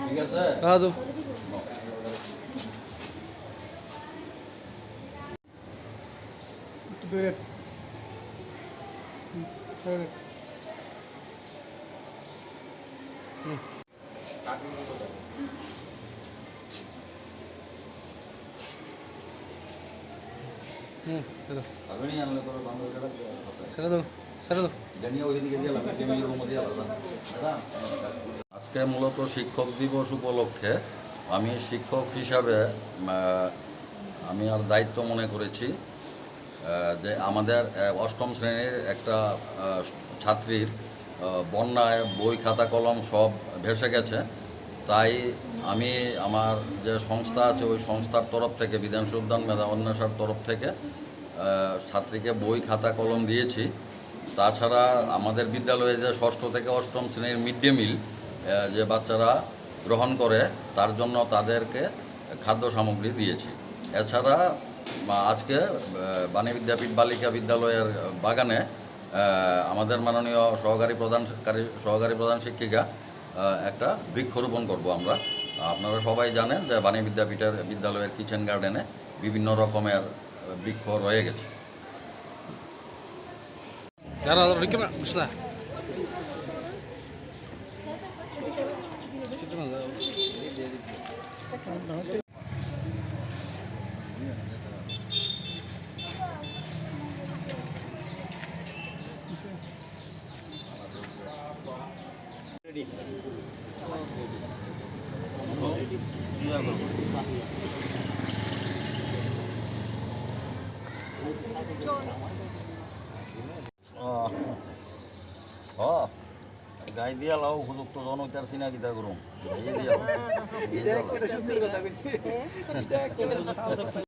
ঠিক আছে তো একটু দূরে। হুম, ছেড়ে দাও আজকে মূলত শিক্ষক দিবস উপলক্ষে আমি শিক্ষক হিসাবে আমি আর দায়িত্ব মনে করেছি যে আমাদের অষ্টম শ্রেণির একটা ছাত্রীর বন্যায় বই, খাতা, কলম সব ভেসে গেছে। তাই আমি আমার যে সংস্থা আছে, ওই সংস্থার তরফ থেকে উদ্যান মেধা অন্বেষার তরফ থেকে ছাত্রীকে বই, খাতা, কলম দিয়েছি। তাছাড়া আমাদের বিদ্যালয়ে যে ষষ্ঠ থেকে অষ্টম শ্রেণির মিড ডে মিল যে বাচ্চারা গ্রহণ করে, তার জন্য তাদেরকে খাদ্য সামগ্রী দিয়েছি। এছাড়া আজকে বাণী বিদ্যাপীঠ বালিকা বিদ্যালয়ের বাগানে আমাদের মাননীয় সহকারী প্রধানকারী সহকারী প্রধান শিক্ষিকা একটা বৃক্ষরোপণ করব আমরা। আপনারা সবাই জানেন যে বাণী বিদ্যাপীঠের বিদ্যালয়ের কিচেন গার্ডেনে বিভিন্ন রকমের বৃক্ষ রয়ে গেছে। ಯಾರು ಅದ್ರ ಹುಡುಕಿ ಬಿಸ್ಲ হ গাই দিয়া লাও উপযুক্ত জনতার চিনাকিতা করুম। গাইয়ে দিয়া লাও।